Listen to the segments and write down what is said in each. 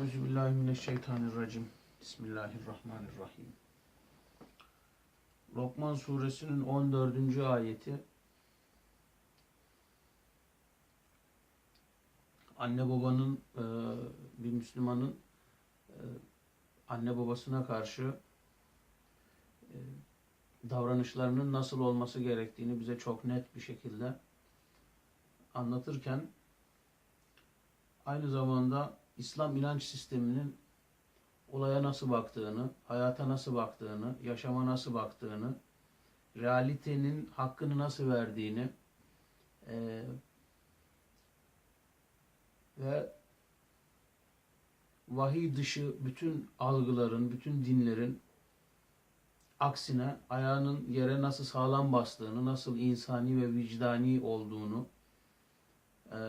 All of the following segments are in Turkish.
Euzubillahimineşşeytanirracim. Bismillahirrahmanirrahim. Lokman suresinin 14. ayeti anne babanın e, bir Müslümanın e, anne babasına karşı e, davranışlarının nasıl olması gerektiğini bize çok net bir şekilde anlatırken aynı zamanda İslam inanç sisteminin olaya nasıl baktığını, hayata nasıl baktığını, yaşama nasıl baktığını, realitenin hakkını nasıl verdiğini e, ve vahiy dışı bütün algıların, bütün dinlerin aksine ayağının yere nasıl sağlam bastığını, nasıl insani ve vicdani olduğunu,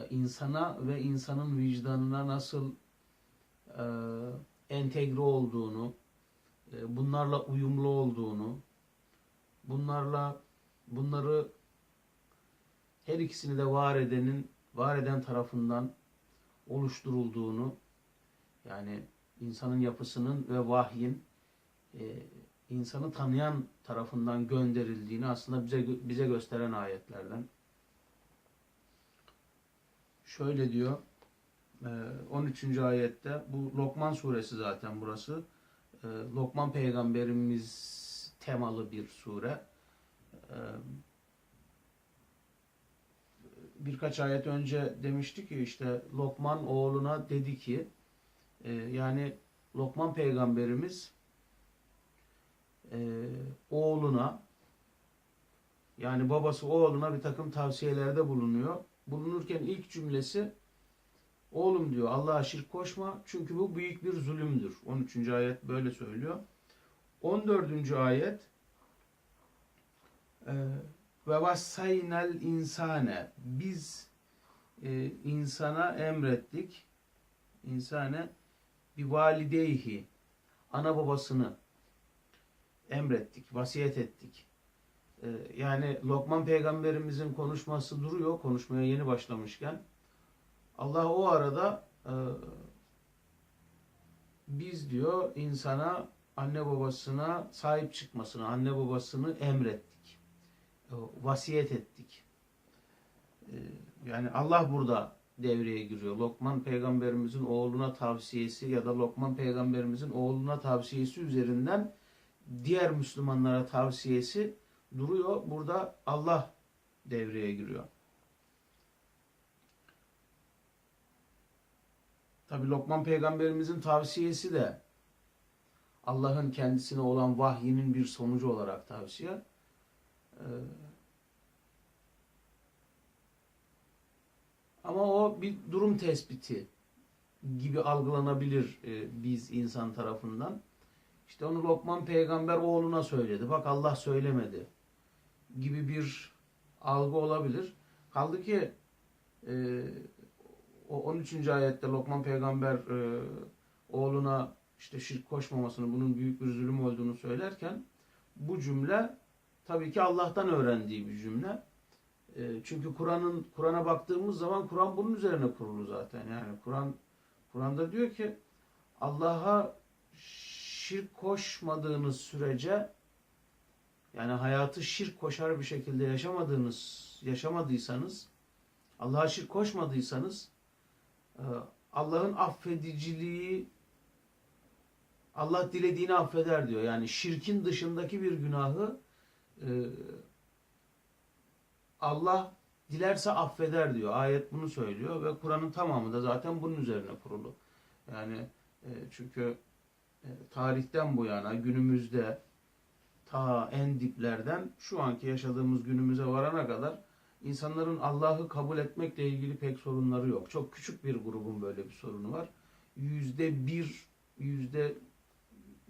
insana ve insanın vicdanına nasıl e, entegre olduğunu, e, bunlarla uyumlu olduğunu, bunlarla bunları her ikisini de var edenin, var eden tarafından oluşturulduğunu, yani insanın yapısının ve vahyin e, insanı tanıyan tarafından gönderildiğini aslında bize bize gösteren ayetlerden. Şöyle diyor, 13. Ee, ayette bu Lokman suresi zaten burası. Ee, Lokman peygamberimiz temalı bir sure. Ee, birkaç ayet önce demişti ki işte Lokman oğluna dedi ki e, yani Lokman peygamberimiz e, oğluna yani babası oğluna bir takım tavsiyelerde bulunuyor. Bulunurken ilk cümlesi Oğlum diyor Allah'a şirk koşma çünkü bu büyük bir zulümdür. 13. ayet böyle söylüyor. 14. ayet e, ve vassaynel insane biz e, insana emrettik insane bir valideyhi ana babasını emrettik, vasiyet ettik. E, yani Lokman peygamberimizin konuşması duruyor, konuşmaya yeni başlamışken Allah o arada e, biz diyor insana anne babasına sahip çıkmasını, anne babasını emrettik. E, vasiyet ettik. E, yani Allah burada devreye giriyor. Lokman peygamberimizin oğluna tavsiyesi ya da Lokman peygamberimizin oğluna tavsiyesi üzerinden diğer Müslümanlara tavsiyesi duruyor. Burada Allah devreye giriyor. Tabi Lokman peygamberimizin tavsiyesi de Allah'ın kendisine olan vahyinin bir sonucu olarak tavsiye. Ee, ama o bir durum tespiti gibi algılanabilir e, biz insan tarafından. İşte onu Lokman peygamber oğluna söyledi. Bak Allah söylemedi gibi bir algı olabilir. Kaldı ki e, o 13. ayette Lokman peygamber e, oğluna işte şirk koşmamasını, bunun büyük bir zulüm olduğunu söylerken bu cümle tabii ki Allah'tan öğrendiği bir cümle. E, çünkü Kur'an'ın Kur'an'a baktığımız zaman Kur'an bunun üzerine kurulu zaten. Yani Kur'an Kur'an'da diyor ki Allah'a şirk koşmadığınız sürece yani hayatı şirk koşar bir şekilde yaşamadığınız yaşamadıysanız Allah'a şirk koşmadıysanız ee, Allah'ın affediciliği Allah dilediğini affeder diyor. Yani şirkin dışındaki bir günahı e, Allah dilerse affeder diyor. Ayet bunu söylüyor ve Kur'an'ın tamamı da zaten bunun üzerine kurulu. Yani e, çünkü e, tarihten bu yana günümüzde ta en diplerden şu anki yaşadığımız günümüze varana kadar İnsanların Allah'ı kabul etmekle ilgili pek sorunları yok. Çok küçük bir grubun böyle bir sorunu var. Yüzde bir, yüzde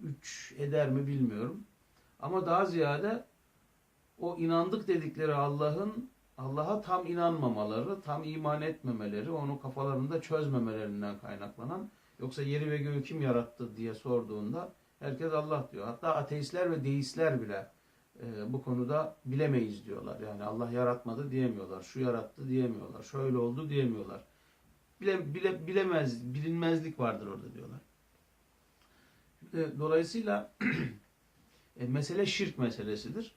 üç eder mi bilmiyorum. Ama daha ziyade o inandık dedikleri Allah'ın Allah'a tam inanmamaları, tam iman etmemeleri, onu kafalarında çözmemelerinden kaynaklanan yoksa yeri ve göğü kim yarattı diye sorduğunda herkes Allah diyor. Hatta ateistler ve deistler bile e, bu konuda bilemeyiz diyorlar. Yani Allah yaratmadı diyemiyorlar. Şu yarattı diyemiyorlar. Şöyle oldu diyemiyorlar. bile, bile, bilemez, bilinmezlik vardır orada diyorlar. E, Dolayısıyla e, mesele şirk meselesidir.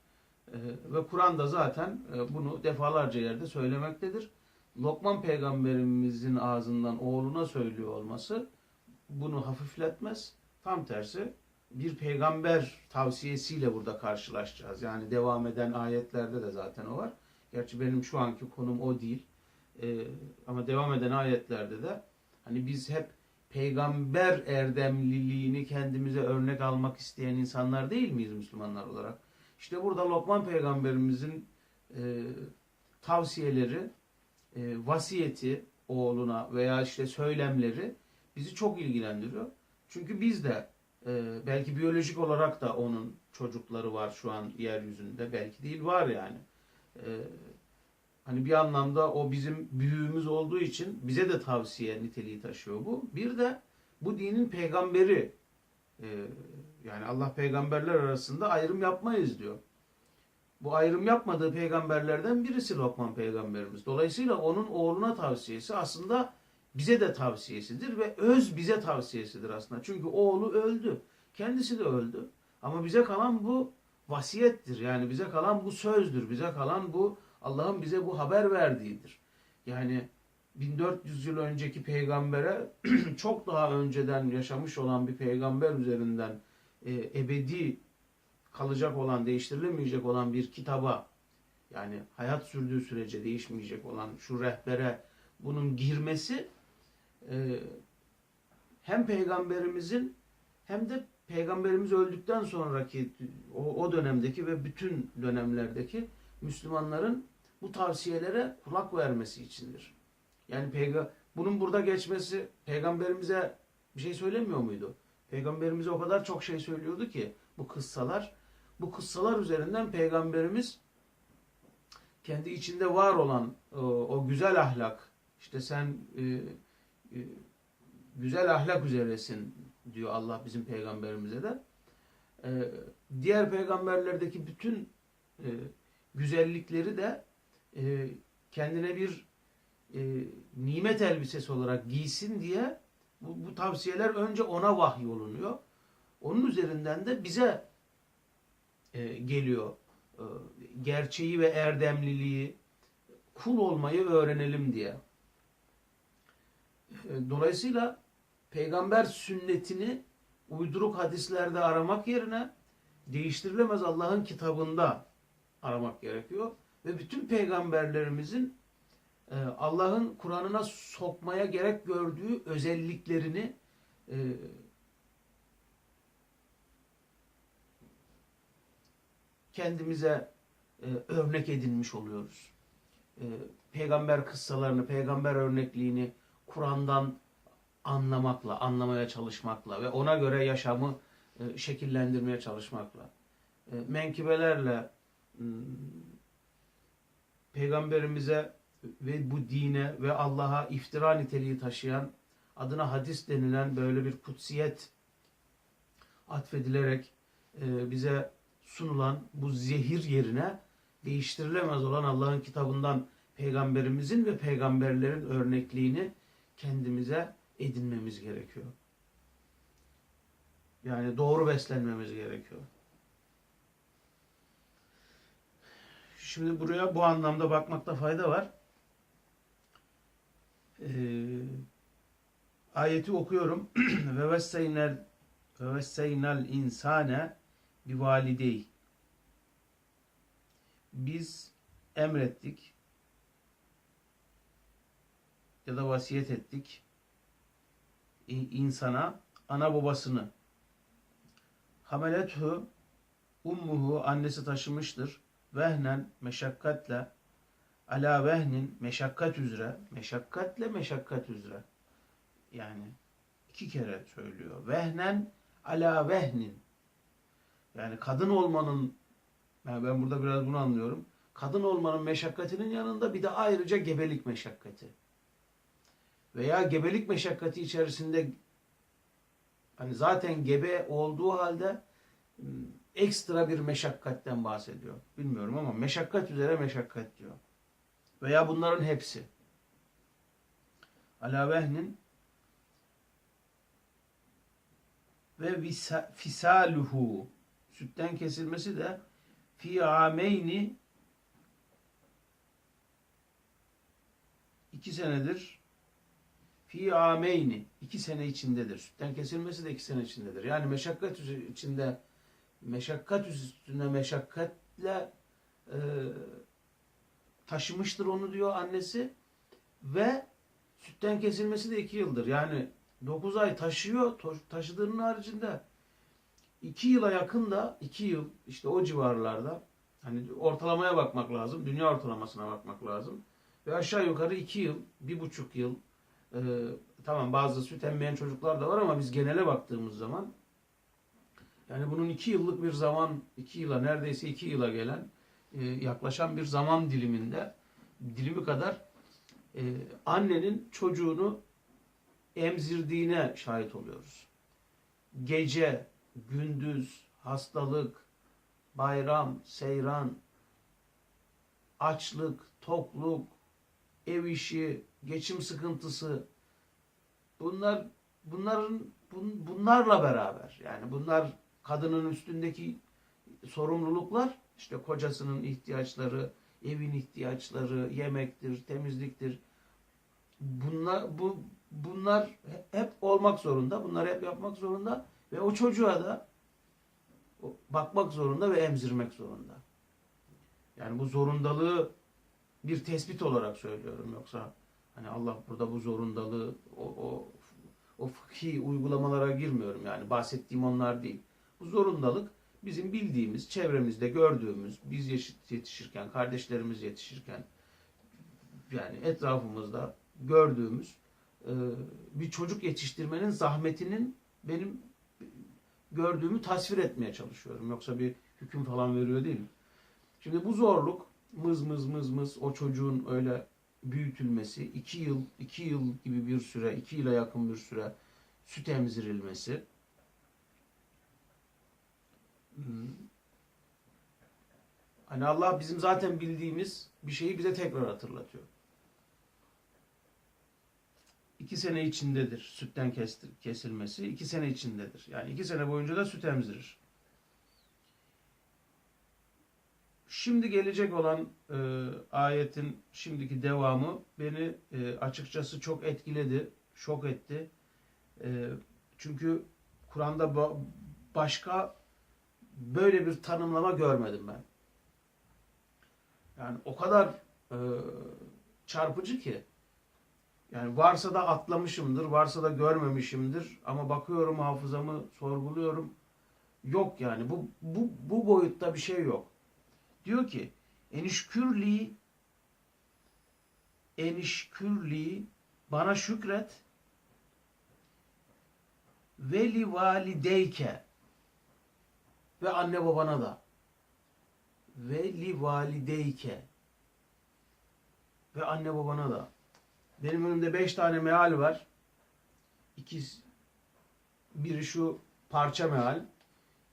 E, ve Kur'an da zaten e, bunu defalarca yerde söylemektedir. Lokman peygamberimizin ağzından oğluna söylüyor olması bunu hafifletmez. Tam tersi bir peygamber tavsiyesiyle burada karşılaşacağız. Yani devam eden ayetlerde de zaten o var. Gerçi benim şu anki konum o değil. Ee, ama devam eden ayetlerde de hani biz hep peygamber erdemliliğini kendimize örnek almak isteyen insanlar değil miyiz Müslümanlar olarak? İşte burada Lokman peygamberimizin e, tavsiyeleri, e, vasiyeti oğluna veya işte söylemleri bizi çok ilgilendiriyor. Çünkü biz de e, belki biyolojik olarak da onun çocukları var şu an yeryüzünde. Belki değil var yani. E, hani bir anlamda o bizim büyüğümüz olduğu için bize de tavsiye niteliği taşıyor bu. Bir de bu dinin peygamberi e, yani Allah peygamberler arasında ayrım yapmayız diyor. Bu ayrım yapmadığı peygamberlerden birisi Lokman peygamberimiz. Dolayısıyla onun oğluna tavsiyesi aslında bize de tavsiyesidir ve öz bize tavsiyesidir aslında. Çünkü oğlu öldü. Kendisi de öldü. Ama bize kalan bu vasiyettir. Yani bize kalan bu sözdür. Bize kalan bu Allah'ın bize bu haber verdiğidir. Yani 1400 yıl önceki peygambere çok daha önceden yaşamış olan bir peygamber üzerinden e, ebedi kalacak olan, değiştirilemeyecek olan bir kitaba yani hayat sürdüğü sürece değişmeyecek olan şu rehbere bunun girmesi e, hem peygamberimizin hem de peygamberimiz öldükten sonraki o, dönemdeki ve bütün dönemlerdeki Müslümanların bu tavsiyelere kulak vermesi içindir. Yani bunun burada geçmesi peygamberimize bir şey söylemiyor muydu? Peygamberimize o kadar çok şey söylüyordu ki bu kıssalar. Bu kıssalar üzerinden peygamberimiz kendi içinde var olan o, o güzel ahlak, işte sen e, e, güzel ahlak üzeresin diyor Allah bizim peygamberimize de. E, diğer peygamberlerdeki bütün e, güzellikleri de e, kendine bir e, nimet elbisesi olarak giysin diye bu, bu tavsiyeler önce ona vahiy olunuyor. Onun üzerinden de bize e, geliyor. E, gerçeği ve erdemliliği, kul olmayı öğrenelim diye. E, dolayısıyla peygamber sünnetini uyduruk hadislerde aramak yerine değiştirilemez Allah'ın kitabında aramak gerekiyor. Ve bütün peygamberlerimizin e, Allah'ın Kur'an'ına sokmaya gerek gördüğü özelliklerini e, kendimize örnek edinmiş oluyoruz. Peygamber kıssalarını, peygamber örnekliğini Kur'an'dan anlamakla, anlamaya çalışmakla ve ona göre yaşamı şekillendirmeye çalışmakla, menkibelerle, peygamberimize ve bu dine ve Allah'a iftira niteliği taşıyan adına hadis denilen böyle bir kutsiyet atfedilerek e, bize sunulan bu zehir yerine değiştirilemez olan Allah'ın kitabından peygamberimizin ve peygamberlerin örnekliğini kendimize edinmemiz gerekiyor. Yani doğru beslenmemiz gerekiyor. Şimdi buraya bu anlamda bakmakta fayda var. Ee, ayeti okuyorum. ve vesseynel ve vesseynel insane bi validey. Biz emrettik ya da vasiyet ettik insana ana babasını hamelethu ummuhu annesi taşımıştır vehnen meşakkatle ala vehnin meşakkat üzere meşakkatle meşakkat üzere yani iki kere söylüyor. Vehnen ala vehnin yani kadın olmanın yani ben burada biraz bunu anlıyorum. Kadın olmanın meşakkatinin yanında bir de ayrıca gebelik meşakkati. Veya gebelik meşakkati içerisinde hani zaten gebe olduğu halde ekstra bir meşakkatten bahsediyor. Bilmiyorum ama meşakkat üzere meşakkat diyor. Veya bunların hepsi. ala vehnin ve visa- fisaluhu sütten kesilmesi de fi ameyni iki senedir fi ameyni iki sene içindedir. Sütten kesilmesi de iki sene içindedir. Yani meşakkat içinde meşakkat üstüne meşakkatle e, taşımıştır onu diyor annesi ve sütten kesilmesi de iki yıldır. Yani 9 ay taşıyor. Taşıdığının haricinde 2 yıla yakın da 2 yıl işte o civarlarda hani ortalamaya bakmak lazım. Dünya ortalamasına bakmak lazım. Ve aşağı yukarı 2 yıl, bir buçuk yıl e, tamam bazı süt emmeyen çocuklar da var ama biz genele baktığımız zaman yani bunun 2 yıllık bir zaman, 2 yıla neredeyse 2 yıla gelen e, yaklaşan bir zaman diliminde dilimi kadar e, annenin çocuğunu emzirdiğine şahit oluyoruz. Gece, gündüz, hastalık, bayram, seyran, açlık, tokluk, ev işi, geçim sıkıntısı bunlar bunların bun- bunlarla beraber yani bunlar kadının üstündeki sorumluluklar işte kocasının ihtiyaçları, evin ihtiyaçları, yemektir, temizliktir. Bunlar bu bunlar hep olmak zorunda. Bunları hep yapmak zorunda ve o çocuğa da bakmak zorunda ve emzirmek zorunda. Yani bu zorundalığı bir tespit olarak söylüyorum yoksa hani Allah burada bu zorundalığı o, o, o fıkhi uygulamalara girmiyorum yani bahsettiğim onlar değil. Bu zorundalık bizim bildiğimiz, çevremizde gördüğümüz, biz yetişirken, kardeşlerimiz yetişirken yani etrafımızda gördüğümüz e, bir çocuk yetiştirmenin zahmetinin benim gördüğümü tasvir etmeye çalışıyorum. Yoksa bir hüküm falan veriyor değilim. Şimdi bu zorluk mız mız mız mız o çocuğun öyle büyütülmesi, iki yıl, iki yıl gibi bir süre, iki yıla yakın bir süre süt emzirilmesi, Hmm. Hani Allah bizim zaten bildiğimiz bir şeyi bize tekrar hatırlatıyor. İki sene içindedir sütten kestir, kesilmesi. iki sene içindedir. Yani iki sene boyunca da süt emzirir. Şimdi gelecek olan e, ayetin şimdiki devamı beni e, açıkçası çok etkiledi, şok etti. E, çünkü Kur'an'da ba- başka böyle bir tanımlama görmedim ben. Yani o kadar e, çarpıcı ki. Yani varsa da atlamışımdır, varsa da görmemişimdir ama bakıyorum hafızamı sorguluyorum. Yok yani bu bu bu boyutta bir şey yok. Diyor ki enişkürli enişkürli bana şükret ve li valideyke ve anne babana da ve li valideyke ve anne babana da benim önümde beş tane meal var. İkiz biri şu parça meal.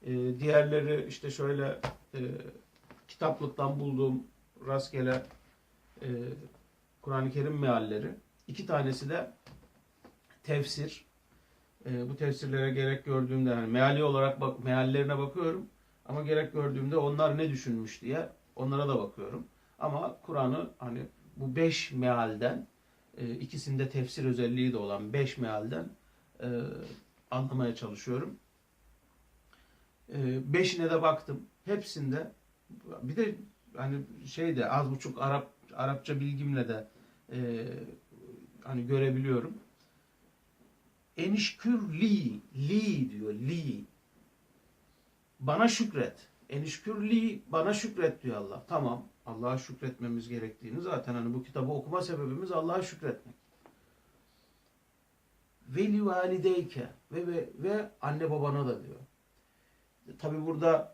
Ee, diğerleri işte şöyle e, kitaplıktan bulduğum rastgele e, Kur'an-ı Kerim mealleri. İki tanesi de tefsir. E, bu tefsirlere gerek gördüğümde yani meali olarak bak, meallerine bakıyorum ama gerek gördüğümde onlar ne düşünmüş diye onlara da bakıyorum. Ama Kur'an'ı hani bu beş mealden e, ikisinde tefsir özelliği de olan beş mealden e, anlamaya çalışıyorum. E, beşine de baktım. Hepsinde bir de hani şeyde az buçuk Arap Arapça bilgimle de e, hani görebiliyorum. Enişkür li, li diyor, li. Bana şükret. Enişkür li, bana şükret diyor Allah. Tamam, Allah'a şükretmemiz gerektiğini zaten hani bu kitabı okuma sebebimiz Allah'a şükretmek. Veli valideyke ve, ve, ve anne babana da diyor. Tabi burada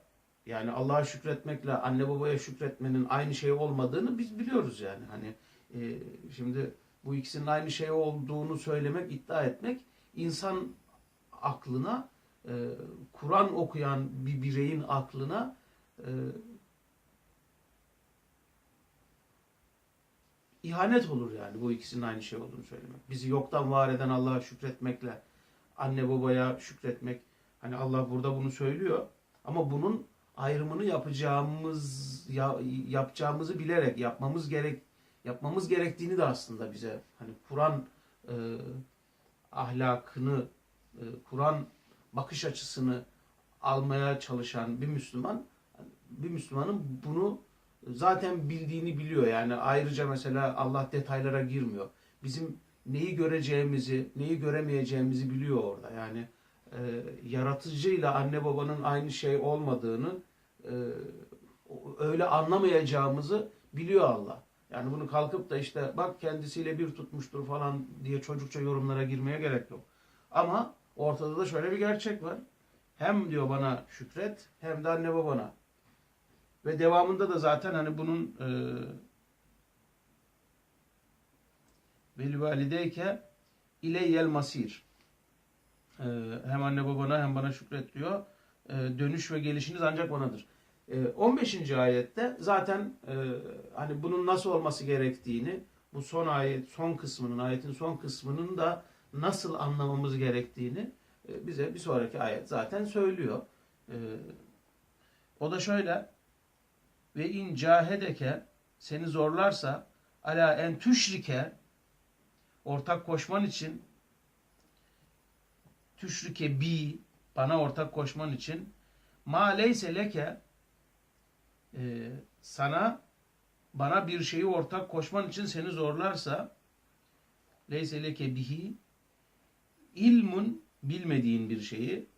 yani Allah'a şükretmekle anne babaya şükretmenin aynı şey olmadığını biz biliyoruz yani. Hani e, şimdi bu ikisinin aynı şey olduğunu söylemek, iddia etmek insan aklına, e, Kur'an okuyan bir bireyin aklına e, ihanet olur yani bu ikisinin aynı şey olduğunu söylemek. Bizi yoktan var eden Allah'a şükretmekle anne babaya şükretmek. Hani Allah burada bunu söylüyor. Ama bunun ayrımını yapacağımız ya, yapacağımızı bilerek yapmamız gerek yapmamız gerektiğini de aslında bize hani Kur'an e, ahlakını e, Kur'an bakış açısını almaya çalışan bir Müslüman bir Müslümanın bunu zaten bildiğini biliyor. Yani ayrıca mesela Allah detaylara girmiyor. Bizim neyi göreceğimizi, neyi göremeyeceğimizi biliyor orada. Yani e, yaratıcıyla anne babanın aynı şey olmadığını öyle anlamayacağımızı biliyor Allah. Yani bunu kalkıp da işte bak kendisiyle bir tutmuştur falan diye çocukça yorumlara girmeye gerek yok. Ama ortada da şöyle bir gerçek var. Hem diyor bana şükret hem de anne babana. Ve devamında da zaten hani bunun e, vel valideyke ileyyel masir. E, hem anne babana hem bana şükret diyor. E, dönüş ve gelişiniz ancak banadır. E, 15. ayette zaten e, hani bunun nasıl olması gerektiğini bu son ayet, son kısmının, ayetin son kısmının da nasıl anlamamız gerektiğini e, bize bir sonraki ayet zaten söylüyor. E, o da şöyle ve in cahedeke seni zorlarsa ala en tüşrike ortak koşman için tüşrike bi bana ortak koşman için ma leyse leke e, sana bana bir şeyi ortak koşman için seni zorlarsa leyse leke bihi ilmun bilmediğin bir şeyi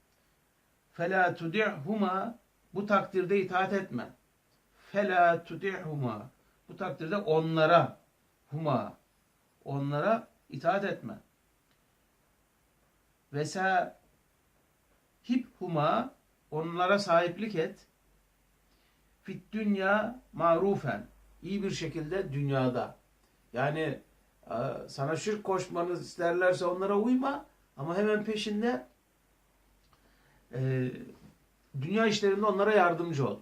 fela tudi'huma bu takdirde itaat etme. Fela tudi'huma bu takdirde onlara huma onlara itaat etme. Ve hip huma onlara sahiplik et. Fit dünya marufen iyi bir şekilde dünyada. Yani e, sana şirk koşmanı isterlerse onlara uyma ama hemen peşinde e, dünya işlerinde onlara yardımcı ol.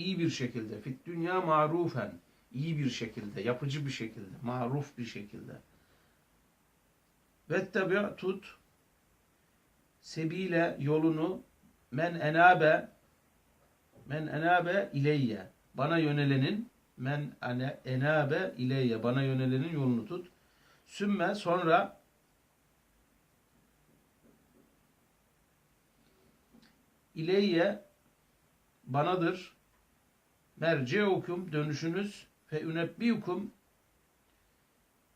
iyi bir şekilde fit dünya marufen iyi bir şekilde yapıcı bir şekilde maruf bir şekilde. Ve tabi tut. Sebile yolunu men enabe men enabe ileyye. Bana yönelenin. Men enabe ileyye. Bana yönelenin yolunu tut. Sümme sonra ileyye banadır. Merciukum dönüşünüz fe ünebbiukum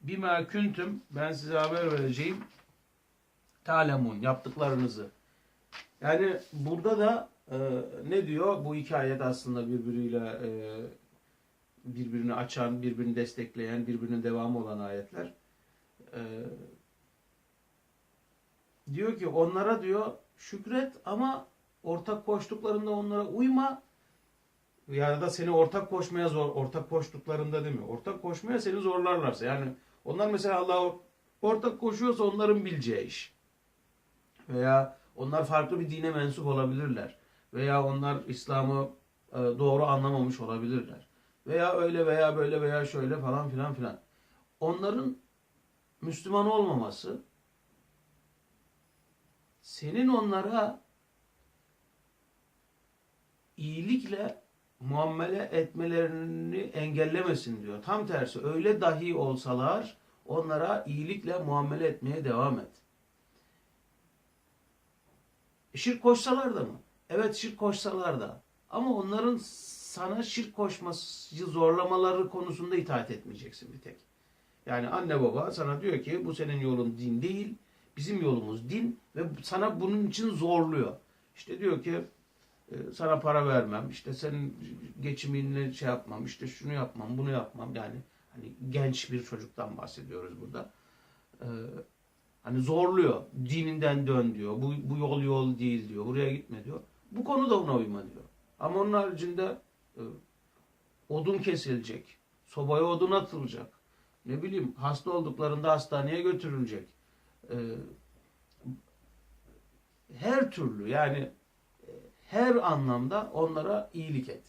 bima kuntum ben size haber vereceğim talemun yaptıklarınızı. Yani burada da e, ne diyor? Bu iki aslında birbiriyle e, birbirini açan, birbirini destekleyen, birbirinin devamı olan ayetler. E, diyor ki onlara diyor şükret ama ortak koştuklarında onlara uyma ya da seni ortak koşmaya zor, ortak koştuklarında değil mi? Ortak koşmaya seni zorlarlarsa. Yani onlar mesela Allah ortak koşuyorsa onların bileceği iş. Veya onlar farklı bir dine mensup olabilirler. Veya onlar İslam'ı e, doğru anlamamış olabilirler. Veya öyle veya böyle veya şöyle falan filan filan. Onların Müslüman olmaması senin onlara iyilikle muamele etmelerini engellemesin diyor. Tam tersi öyle dahi olsalar onlara iyilikle muamele etmeye devam et. E, şirk koşsalar da mı? Evet şirk koşsalar da. Ama onların sana şirk koşması zorlamaları konusunda itaat etmeyeceksin bir tek. Yani anne baba sana diyor ki bu senin yolun din değil, bizim yolumuz din ve sana bunun için zorluyor. İşte diyor ki sana para vermem, işte senin geçiminle şey yapmam, işte şunu yapmam, bunu yapmam. Yani hani genç bir çocuktan bahsediyoruz burada. Ee, hani zorluyor. Dininden dön diyor. Bu, bu yol yol değil diyor. Buraya gitme diyor. Bu konuda ona uyma diyor. Ama onun haricinde e, odun kesilecek. Sobaya odun atılacak. Ne bileyim hasta olduklarında hastaneye götürülecek. E, her türlü yani e, her anlamda onlara iyilik et.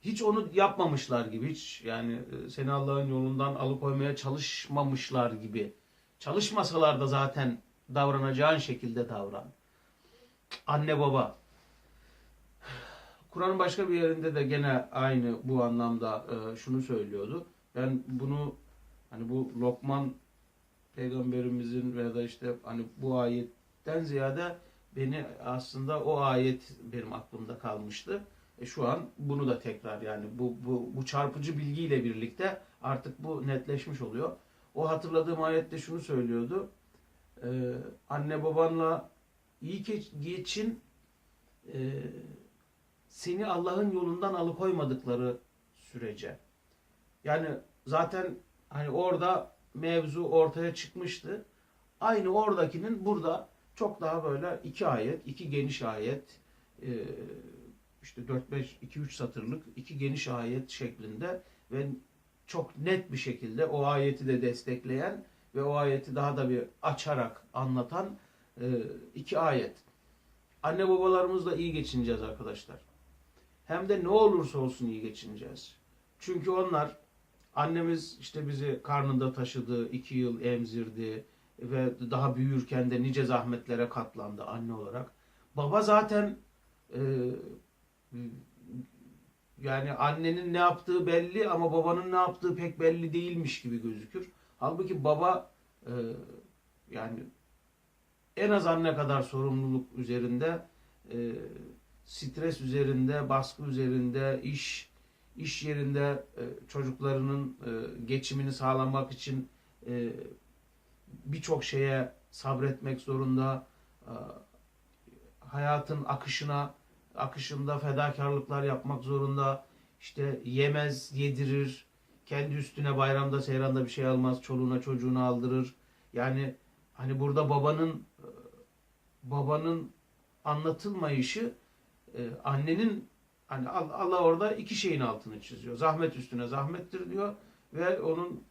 Hiç onu yapmamışlar gibi, hiç yani e, seni Allah'ın yolundan alıkoymaya çalışmamışlar gibi. Çalışmasalar da zaten davranacağın şekilde davran. Anne baba. Kur'an'ın başka bir yerinde de gene aynı bu anlamda e, şunu söylüyordu. Ben bunu hani bu Lokman peygamberimizin veya da işte hani bu ayetten ziyade beni aslında o ayet benim aklımda kalmıştı. E şu an bunu da tekrar yani bu, bu, bu çarpıcı bilgiyle birlikte artık bu netleşmiş oluyor. O hatırladığım ayette şunu söylüyordu. Ee, anne babanla iyi geçin e, seni Allah'ın yolundan alıkoymadıkları sürece. Yani zaten hani orada mevzu ortaya çıkmıştı. Aynı oradakinin burada çok daha böyle iki ayet, iki geniş ayet, e, işte 4-5, 2-3 satırlık iki geniş ayet şeklinde ve çok net bir şekilde o ayeti de destekleyen ve o ayeti daha da bir açarak anlatan e, iki ayet. Anne babalarımızla iyi geçineceğiz arkadaşlar. Hem de ne olursa olsun iyi geçineceğiz. Çünkü onlar annemiz işte bizi karnında taşıdı, iki yıl emzirdi ve daha büyürken de nice zahmetlere katlandı anne olarak. Baba zaten e, yani annenin ne yaptığı belli ama babanın ne yaptığı pek belli değilmiş gibi gözükür. Halbuki baba e, yani en az anne kadar sorumluluk üzerinde, e, stres üzerinde, baskı üzerinde, iş iş yerinde e, çocuklarının e, geçimini sağlamak için e, birçok şeye sabretmek zorunda. E, hayatın akışına akışında fedakarlıklar yapmak zorunda. İşte yemez, yedirir. Kendi üstüne bayramda, seyranda bir şey almaz. Çoluğuna, çocuğuna aldırır. Yani hani burada babanın e, babanın anlatılmayışı e, annenin hani Allah orada iki şeyin altını çiziyor. Zahmet üstüne zahmettir diyor ve onun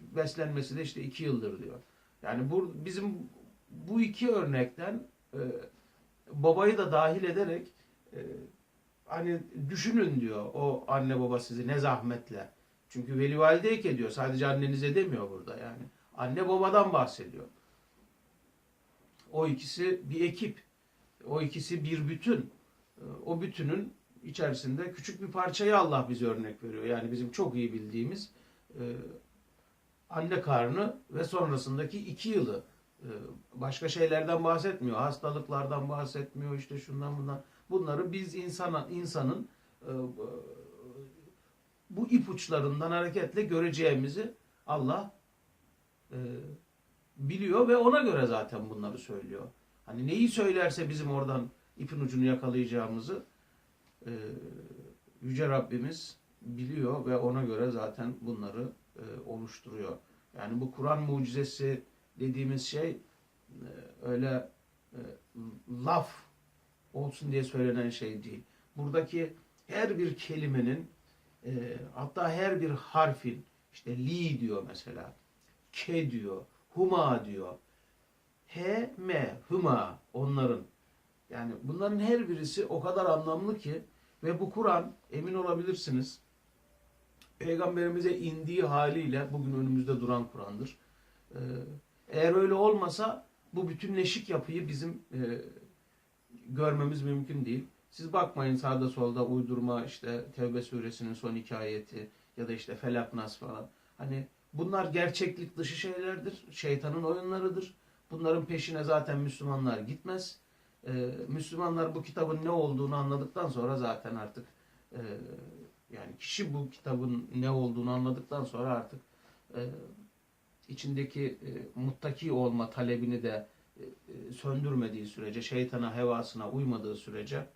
beslenmesi de işte iki yıldır diyor. Yani bu bizim bu iki örnekten e, babayı da dahil ederek e, hani düşünün diyor o anne baba sizi ne zahmetle. Çünkü veli valideyke diyor. Sadece annenize demiyor burada yani. Anne babadan bahsediyor. O ikisi bir ekip. O ikisi bir bütün. E, O bütünün içerisinde küçük bir parçayı Allah bize örnek veriyor. Yani bizim çok iyi bildiğimiz e, anne karnı ve sonrasındaki iki yılı. E, Başka şeylerden bahsetmiyor. Hastalıklardan bahsetmiyor. işte şundan bundan. Bunları biz insana, insanın e, bu ipuçlarından hareketle göreceğimizi Allah e, biliyor ve ona göre zaten bunları söylüyor. Hani neyi söylerse bizim oradan ipin ucunu yakalayacağımızı Yüce Rabbimiz biliyor ve ona göre zaten bunları e, oluşturuyor. Yani bu Kur'an mucizesi dediğimiz şey e, öyle e, laf olsun diye söylenen şey değil. Buradaki her bir kelimenin e, hatta her bir harfin işte li diyor mesela, ke diyor, huma diyor, he, me, huma onların. Yani bunların her birisi o kadar anlamlı ki ve bu Kur'an emin olabilirsiniz peygamberimize indiği haliyle bugün önümüzde duran Kur'an'dır. Ee, eğer öyle olmasa bu bütünleşik yapıyı bizim e, görmemiz mümkün değil. Siz bakmayın sağda solda uydurma işte Tevbe suresinin son iki ayeti ya da işte Felak Nas falan. Hani bunlar gerçeklik dışı şeylerdir. Şeytanın oyunlarıdır. Bunların peşine zaten Müslümanlar gitmez. Ee, Müslümanlar bu kitabın ne olduğunu anladıktan sonra zaten artık e, yani kişi bu kitabın ne olduğunu anladıktan sonra artık e, içindeki e, muttaki olma talebini de e, e, söndürmediği sürece, şeytana, hevasına uymadığı sürece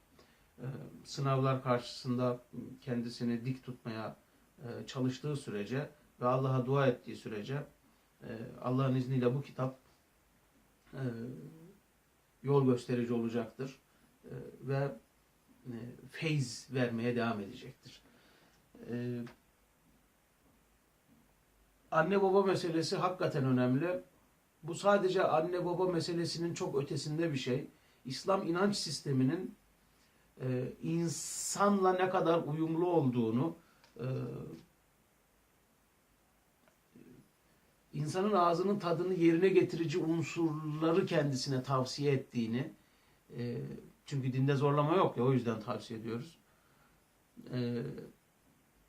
e, sınavlar karşısında kendisini dik tutmaya e, çalıştığı sürece ve Allah'a dua ettiği sürece e, Allah'ın izniyle bu kitap e, yol gösterici olacaktır e, ve e, feyz vermeye devam edecektir. E, anne baba meselesi hakikaten önemli. Bu sadece anne baba meselesinin çok ötesinde bir şey. İslam inanç sisteminin e, insanla ne kadar uyumlu olduğunu, e, insanın ağzının tadını yerine getirici unsurları kendisine tavsiye ettiğini, e, çünkü dinde zorlama yok ya o yüzden tavsiye ediyoruz. E,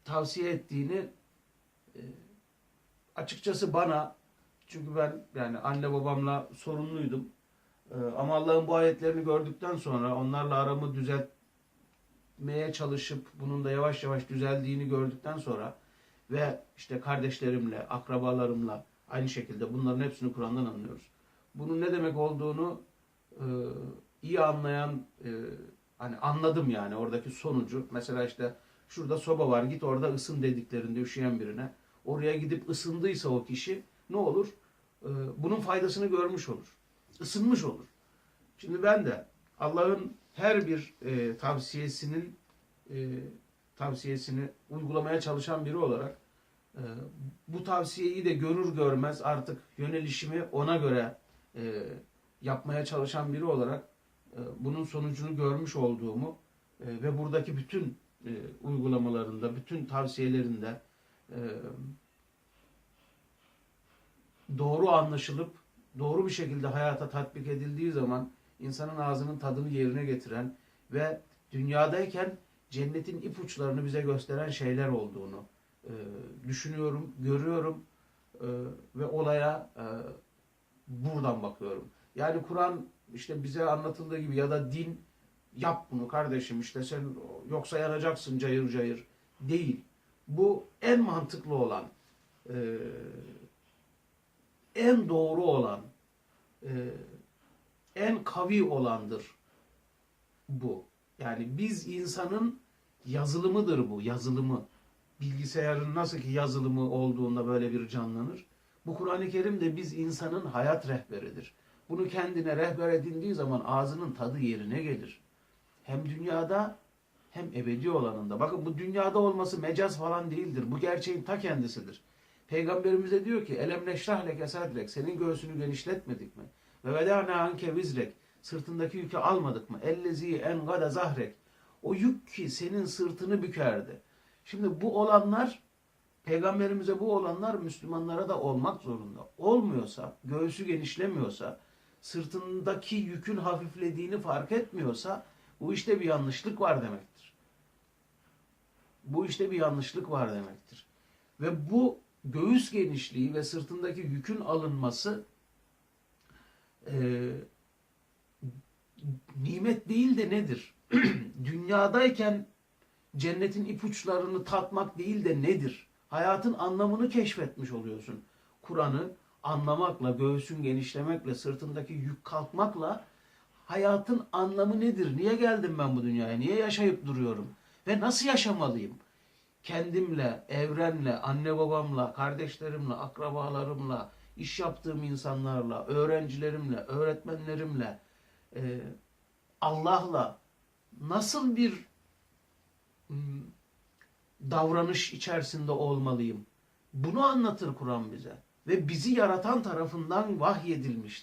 tavsiye ettiğini e, açıkçası bana çünkü ben yani anne babamla sorunluydum. E, ama Allah'ın bu ayetlerini gördükten sonra onlarla aramı düzeltmeye çalışıp bunun da yavaş yavaş düzeldiğini gördükten sonra ve işte kardeşlerimle, akrabalarımla aynı şekilde bunların hepsini Kur'an'dan anlıyoruz. Bunun ne demek olduğunu e, iyi anlayan hani anladım yani oradaki sonucu. Mesela işte şurada soba var git orada ısın dediklerinde üşüyen birine. Oraya gidip ısındıysa o kişi ne olur? E, bunun faydasını görmüş olur. Isınmış olur. Şimdi ben de Allah'ın her bir e, tavsiyesinin e, tavsiyesini uygulamaya çalışan biri olarak e, bu tavsiyeyi de görür görmez artık yönelişimi ona göre e, yapmaya çalışan biri olarak e, bunun sonucunu görmüş olduğumu e, ve buradaki bütün e, uygulamalarında, bütün tavsiyelerinde e, doğru anlaşılıp doğru bir şekilde hayata tatbik edildiği zaman insanın ağzının tadını yerine getiren ve dünyadayken cennetin ipuçlarını bize gösteren şeyler olduğunu e, düşünüyorum, görüyorum e, ve olaya e, buradan bakıyorum. Yani Kur'an işte bize anlatıldığı gibi ya da din yap bunu kardeşim işte sen yoksa yanacaksın cayır cayır değil. Bu en mantıklı olan, e, en doğru olan, e, en kavi olandır bu. Yani biz insanın yazılımıdır bu, yazılımı. Bilgisayarın nasıl ki yazılımı olduğunda böyle bir canlanır. Bu Kur'an-ı Kerim de biz insanın hayat rehberidir. Bunu kendine rehber edindiği zaman ağzının tadı yerine gelir. Hem dünyada hem ebedi olanında. Bakın bu dünyada olması mecaz falan değildir. Bu gerçeğin ta kendisidir. Peygamberimize diyor ki elem neşrah leke sadrek senin göğsünü genişletmedik mi? Ve vedâne anke vizrek sırtındaki yükü almadık mı? Ellezî en gada zahrek o yük ki senin sırtını bükerdi. Şimdi bu olanlar peygamberimize bu olanlar Müslümanlara da olmak zorunda. Olmuyorsa, göğsü genişlemiyorsa, sırtındaki yükün hafiflediğini fark etmiyorsa bu işte bir yanlışlık var demektir. Bu işte bir yanlışlık var demektir. Ve bu göğüs genişliği ve sırtındaki yükün alınması e, nimet değil de nedir? Dünyadayken cennetin ipuçlarını tatmak değil de nedir? Hayatın anlamını keşfetmiş oluyorsun. Kur'an'ı anlamakla, göğsün genişlemekle, sırtındaki yük kalkmakla hayatın anlamı nedir? Niye geldim ben bu dünyaya? Niye yaşayıp duruyorum? Ve nasıl yaşamalıyım? Kendimle, evrenle, anne babamla, kardeşlerimle, akrabalarımla, iş yaptığım insanlarla, öğrencilerimle, öğretmenlerimle, e, Allah'la nasıl bir hmm, davranış içerisinde olmalıyım? Bunu anlatır Kur'an bize. Ve bizi yaratan tarafından vahyedilmiştir.